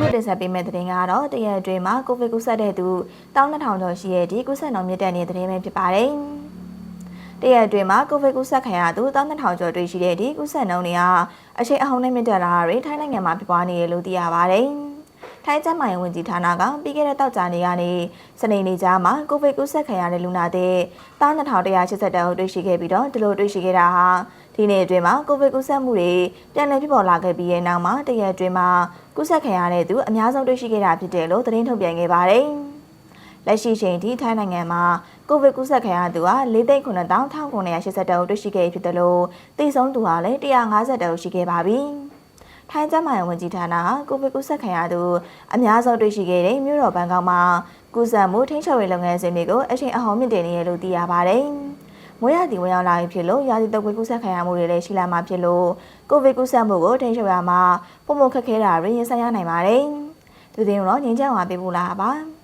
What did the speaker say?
အခုတင်ဆက်ပေးမယ့်သတင်းကတော့တရက်အတွင်းမှာကိုဗစ်ကူးစက်တဲ့သူ12000ကျော်ရှိတဲ့ဒီကူးစက်နှုန်းမြင့်တက်နေတဲ့သတင်းပဲဖြစ်ပါတယ်။တရက်အတွင်းမှာကိုဗစ်ကူးစက်ခံရသူ12000ကျော်တွေ့ရှိတဲ့ဒီကူးစက်နှုန်းတွေဟာအချိန်အဟုန်နဲ့မြင့်တက်လာတာတွေထိုင်းနိုင်ငံမှာဖြစ်ပွားနေရလို့သိရပါတယ်။ ထိုင်းကျန်းမာရေးဝန်ကြီးဌာနကပြီးခဲ့တဲ့တောက်ကြနေကနေစနေနေ့ကြားမှာကိုဗစ်ကူးစက်ခံရတဲ့လူနာတွေ12180တောင်တွေ့ရှိခဲ့ပြီးတော့ဒီလိုတွေ့ရှိခဲ့တာဟာဒီနေ့အတွင်းမှာကိုဗစ်ကူးစက်မှုတွေပြန်လည်ဖြစ်ပေါ်လာခဲ့ပြီးတဲ့နောက်မှာတရက်အတွင်းမှာကူးစက်ခံရတဲ့သူအများဆုံးတွေ့ရှိခဲ့တာဖြစ်တယ်လို့သတင်းထုတ်ပြန်ခဲ့ပါတယ်။လက်ရှိချိန်ထိထိုင်းနိုင်ငံမှာကိုဗစ်ကူးစက်ခံရသူဟာ4,980တောင်တွေ့ရှိခဲ့ဖြစ်တယ်လို့သိဆုံးသူဟာလည်း150တောင်ရှိခဲ့ပါပြီ။ ထိုင်းကျန်းမာရေးဝန်ကြီးဌာနဟာကိုဗစ်ကူးစက်ခံရသူအများဆုံးတွေ့ရှိခဲ့တဲ့မြို့တော်ဘန်ကောက်မှာကူးစက်မှုထိန်းချုပ်ရေးလုပ်ငန်းစဉ်တွေကိုအချိန်အဟောင်းမြင့်တင်နေရလို့သိရပါတယ်။မွေးရသည်ဝင်ရောက်လာပြီဖြစ်လို့ရာသီတုပ်ကွေးကူးစက်ခံရမှုတွေလည်းရှိလာမှာဖြစ်လို့ကိုဗစ်ကူးစက်မှုကိုထိန်းချုပ်ရမှာပုံမခက်ခဲတာတွေရင်ဆိုင်ရနိုင်ပါတယ်။ဒီသတင်းကိုတော့ငင်းချမ်းဝါပေးပို့လာတာပါ။